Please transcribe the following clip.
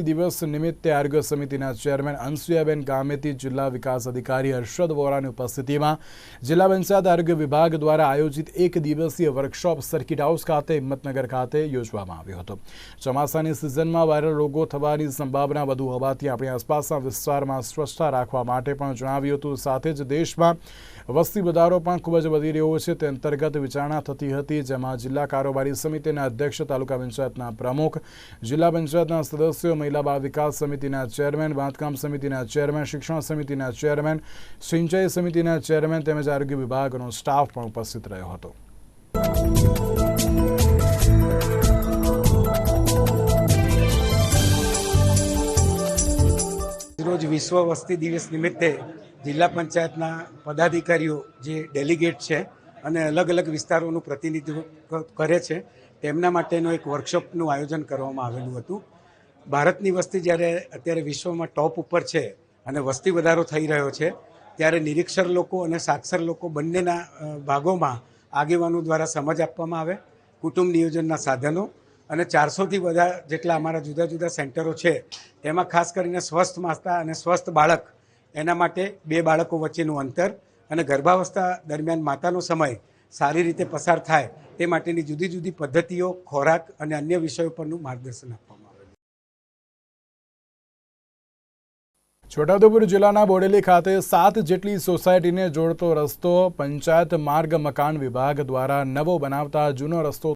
દિવસ નિમિત્તે આરોગ્ય સમિતિના ચેરમેન અનસુયાબેન ગામેતી જિલ્લા વિકાસ અધિકારી હર્ષદ વોરાની ઉપસ્થિતિમાં જિલ્લા પંચાયત આરોગ્ય વિભાગ દ્વારા આયોજિત એક દિવસીય વર્કશોપ સર્કિટ હાઉસ ખાતે હિંમતનગર ખાતે યોજવામાં આવ્યો હતો. ચોમાસાની સિઝનમાં વાયરલ રોગો થવાની સંભાવના વધુ હોવાથી આપણી આસપાસના વિસ્તારમાં સ્વચ્છતા રાખવા માટે પણ જણાવ્યું હતું. સાથે જ દેશમાં વસ્તી વધારો પણ ખૂબ જ વધી રહ્યો છે. તે અંતર્ગત વિચારણા થતી હતી, જેમાં જિલ્લા કારોબારી સમિતિના અધ્યક્ષ, તાલુકા પંચાયતના પ્રમુખ, જિલ્લા પંચાયતના સદસ્યો મહિલા બાળ વિકાસ સમિતિના ચેરમેન, બાંધકામ સમિતિના ચેરમેન, શિક્ષણ સમિતિના ચેરમેન, સિંચાઈ સમિતિના ચેરમેન તેમજ આરોગ્ય વિભાગનો સ્ટાફ પણ ઉપસ્થિત રહ્યો હતો. રોજ વિશ્વ વસ્તી દિવસ નિમિત્તે જિલ્લા પંચાયતના પદાધિકારીઓ જે ડેલિગેટ છે અને અલગ અલગ વિસ્તારોનું પ્રતિનિધિત્વ કરે છે, તેમના માટેનો એક વર્કશોપનું આયોજન કરવામાં આવેલું હતું. ભારતની વસ્તી જ્યારે અત્યારે વિશ્વમાં ટોપ ઉપર છે અને વસ્તી વધારો થઈ રહ્યો છે, ત્યારે નિરીક્ષર લોકો અને સાક્ષર લોકો બંનેના ભાગોમાં આગેવાનો દ્વારા સમજ આપવામાં આવે, કુટુંબ નિયોજનના સાધનો અને ચારસોથી બધા જેટલા અમારા જુદા જુદા સેન્ટરો છે, તેમાં ખાસ કરીને સ્વસ્થ માતા અને સ્વસ્થ બાળક, એના માટે બે બાળકો વચ્ચેનું અંતર અને ગર્ભાવસ્થા દરમિયાન માતાનો સમય સારી રીતે પસાર થાય, તે માટેની જુદી જુદી પદ્ધતિઓ, ખોરાક અને અન્ય વિષયો પરનું માર્ગદર્શન આપવામાં છોટાઉદેપુર જિલ્લાના બોડેલી ખાતે સાત જેટલી સોસાયટીને જોડતો રસ્તો પંચાયત માર્ગ મકાન વિભાગ દ્વારા નવો બનાવતા જૂનો રસ્તો